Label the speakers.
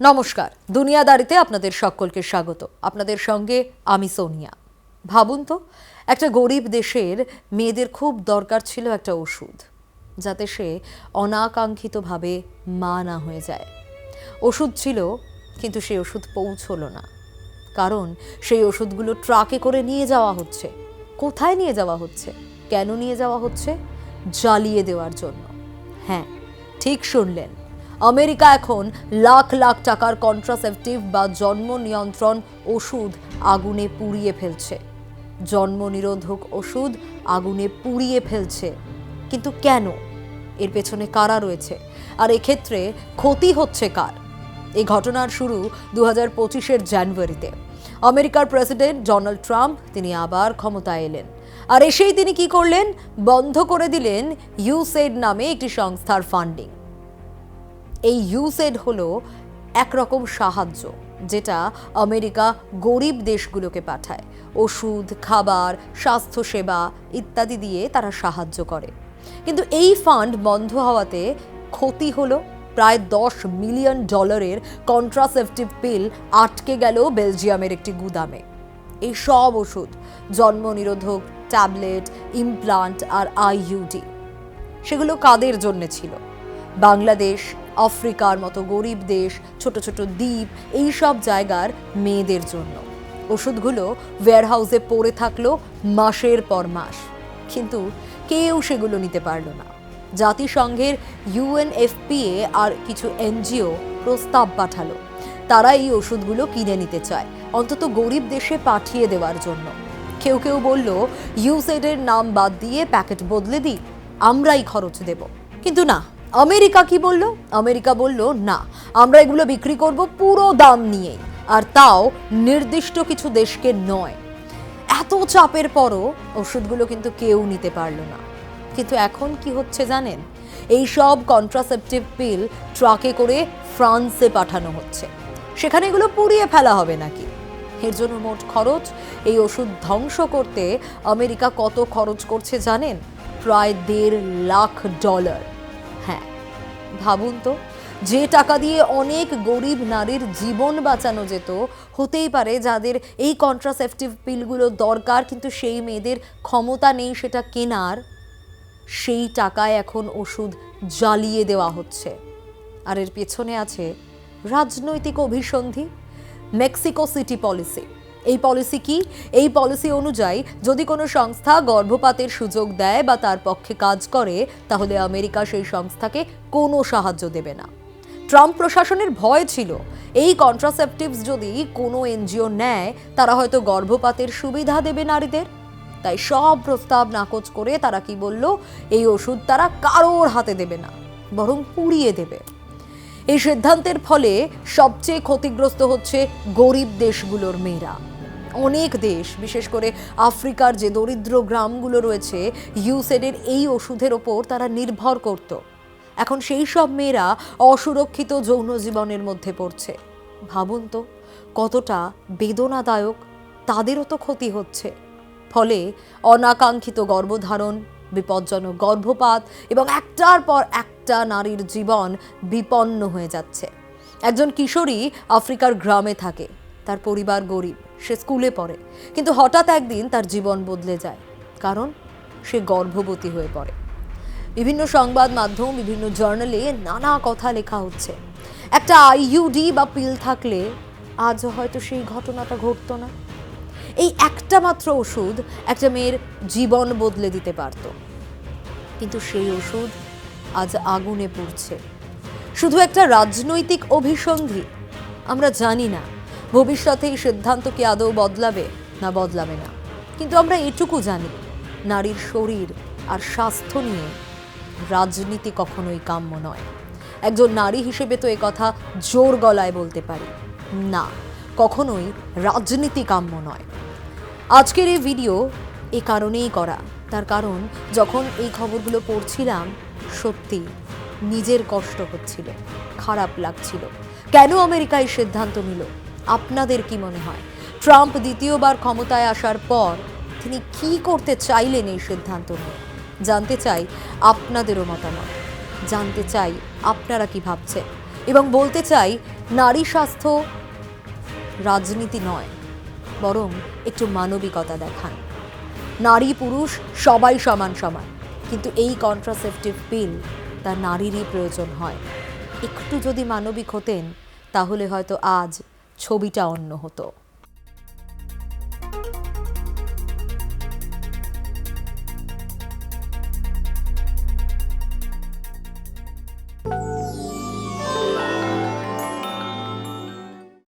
Speaker 1: নমস্কার, দুনিয়াদারিতে আপনাদের সকলকে স্বাগত। আপনাদের সঙ্গে আমি সোনিয়া। ভাবুন তো, একটা গরিব দেশের মেয়েদের খুব দরকার ছিল একটা ওষুধ, যাতে সে অনাকাঙ্ক্ষিতভাবে মা না হয়ে যায়। ওষুধ ছিল, কিন্তু সেই ওষুধ পৌঁছলো না। কারণ সেই ওষুধগুলো ট্রাকে করে নিয়ে যাওয়া হচ্ছে। কোথায় নিয়ে যাওয়া হচ্ছে? কেন নিয়ে যাওয়া হচ্ছে? জ্বালিয়ে দেওয়ার জন্য। হ্যাঁ ঠিক শুনলেন। আমেরিকা এখন লাখ লাখ টাকার কন্ট্রাসেপটিভ বা জন্ম নিয়ন্ত্রণ ওষুধ আগুনে পুড়িয়ে ফেলছে। জন্ম নিরোধক ওষুধ আগুনে পুড়িয়ে ফেলছে। কিন্তু কেন? এর পেছনে কারা রয়েছে? আর এক্ষেত্রে ক্ষতি হচ্ছে কার? এই ঘটনার শুরু দু হাজার পঁচিশের জানুয়ারিতে। আমেরিকার প্রেসিডেন্ট ডোনাল্ড ট্রাম্প, তিনি আবার ক্ষমতায় এলেন। আর এসেই তিনি কি করলেন? বন্ধ করে দিলেন ইউসেড নামে একটি সংস্থার ফান্ডিং। এই ইউসেড হলো একরকম সাহায্য, যেটা আমেরিকা গরিব দেশগুলোকে পাঠায়। ওষুধ, খাবার, স্বাস্থ্যসেবা ইত্যাদি দিয়ে তারা সাহায্য করে। কিন্তু এই ফান্ড বন্ধ হওয়াতে ক্ষতি হলো, প্রায় দশ মিলিয়ন ডলারের কন্ট্রাসেপটিভ পিল আটকে গেল বেলজিয়ামের একটি গুদামে। এই সব ওষুধ জন্ম নিরোধক ট্যাবলেট ইমপ্লান্ট আর আইইউডি সেগুলো কাদের জন্য ছিল? বাংলাদেশ আফ্রিকার মতো গরিব দেশ, ছোট ছোট দ্বীপ, এই সব জায়গার মেয়েদের জন্য। ওষুধগুলো ওয়্যারহাউসে পড়ে থাকল মাসের পর মাস। কিন্তু কেউ সেগুলো নিতে পারল না। জাতিসংঘের ইউএনএফপিএ আর কিছু এনজিও প্রস্তাব পাঠালো। তারা এই ওষুধগুলো কিনে নিতে চায়, অন্তত গরিব দেশে পাঠিয়ে দেওয়ার জন্য। কেউ কেউ বলল ইউসেডের নাম বাদ দিয়ে প্যাকেট বদলে দিই, আমরাই খরচ দেব। কিন্তু না আমেরিকা কি বলল? আমেরিকা বলল, না, আমরা এগুলো বিক্রি করব পুরো দাম নিয়েই, আর তাও নির্দিষ্ট কিছু দেশকে নয়। এত চাপের পরও ওষুধগুলো কিন্তু কেউ নিতে পারল না। কিন্তু এখন কি হচ্ছে জানেন? এই সব কন্ট্রাসেপটিভ পিল ট্রাকে করে ফ্রান্সে পাঠানো হচ্ছে। সেখানে এগুলো পুড়িয়ে ফেলা হবে নাকি? এর জন্য মোট খরচ, এই ওষুধ ধ্বংস করতে আমেরিকা কত খরচ করছে জানেন? প্রায় দেড় লাখ ডলার। ভাবুন তো, যে টাকা দিয়ে অনেক গরিব নারীর জীবন বাঁচানো যেত, হতেই পারে যাদের এই কন্ট্রাসেপটিভ পিলগুলো দরকার, কিন্তু সেই মেয়েদের ক্ষমতা নেই সেটা কেনার। সেই টাকায় এখন ওষুধ জ্বালিয়ে দেওয়া হচ্ছে। আর এর পেছনে আছে রাজনৈতিক অভিসন্ধি মেক্সিকো সিটি পলিসি এই পলিসি কি? এই পলিসি অনুযায়ী যদি কোনো সংস্থা গর্ভপাতের সুযোগ দেয় বা তার পক্ষে কাজ করে, তাহলে আমেরিকা সেই সংস্থাকে কোনো সাহায্য দেবে না। ট্রাম্প প্রশাসনের ভয় ছিল। এই কন্ট্রাসেপটিভস যদি কোনো এনজিও নেয়, তারা হয়তো গর্ভপাতের সুবিধা দেবে নারীদের। তাই সব প্রস্তাব নাকচ করে তারা কি বলল, এই ওষুধ তারা কারোর হাতে দেবে না, বরং পুড়িয়ে দেবে। এই সিদ্ধান্তের ফলে সবচেয়ে ক্ষতিগ্রস্ত হচ্ছে গরিব দেশগুলোর মেয়েরা। অনেক দেশ, বিশেষ করে আফ্রিকার যে দরিদ্র গ্রামগুলো রয়েছে ইউসেডের এই ওষুধের ওপর তারা নির্ভর করত। এখন সেই সব মেয়েরা অসুরক্ষিত যৌন জীবনের মধ্যে পড়ছে। ভাবুন তো, কতটা বেদনাদায়ক, তাদেরও তো ক্ষতি হচ্ছে। ফলে অনাকাঙ্ক্ষিত গর্ভধারণ, বিপজ্জনক গর্ভপাত এবং একটার পর একটা নারীর জীবন বিপন্ন হয়ে যাচ্ছে। একজন কিশোরী আফ্রিকার গ্রামে থাকে, তার পরিবার গরিব। সে স্কুলে পড়ে, কিন্তু হঠাৎ একদিন তার জীবন বদলে যায়, কারণ সে গর্ভবতী হয়ে পড়ে। বিভিন্ন সংবাদ মাধ্যম, বিভিন্ন জার্নালে নানা কথা লেখা হচ্ছে। একটা আইইউডি বা পিল থাকলে আজ হয়তো সেই ঘটনাটা ঘটতো না। এই একটা মাত্র ওষুধ একটা মেয়ের জীবন বদলে দিতে পারত। কিন্তু সেই ওষুধ আজ আগুনে পুড়ছে। শুধু একটা রাজনৈতিক অভিসন্ধি, আমরা জানি না ভবিষ্যতে এই সিদ্ধান্ত কি আদৌ বদলাবে না বদলাবে না। কিন্তু আমরা এটুকু জানি, নারীর শরীর আর স্বাস্থ্য নিয়ে রাজনীতি কখনোই কাম্য নয়। একজন নারী হিসেবে তো কথা জোর গলায় বলতে পারি। না, কখনোই রাজনীতি কাম্য নয়। আজকের এই ভিডিও এ কারণেই করা। তার কারণ, যখন এই খবরগুলো পড়ছিলাম, সত্যি নিজের কষ্ট হচ্ছিল, খারাপ লাগছিল। কেন আমেরিকা এই সিদ্ধান্ত নিল? আপনাদের কি মনে হয়? ট্রাম্প দ্বিতীয়বার ক্ষমতায় আসার পর তিনি কি করতে চাইলেন এই সিদ্ধান্ত নিয়ে? জানতে চাই আপনাদেরও মতামত। জানতে চাই আপনারা কি ভাবছেন? এবং বলতে চাই, নারী স্বাস্থ্য রাজনীতি নয়, বরং একটু মানবিকতা দেখান। নারী পুরুষ সবাই সমান সমান, কিন্তু এই কন্ট্রাসেপটিভ পিল তা নারীরই প্রয়োজন হয়। একটু যদি মানবিক হতেন, তাহলে হয়তো আজ ছবিটা অন্য হতো।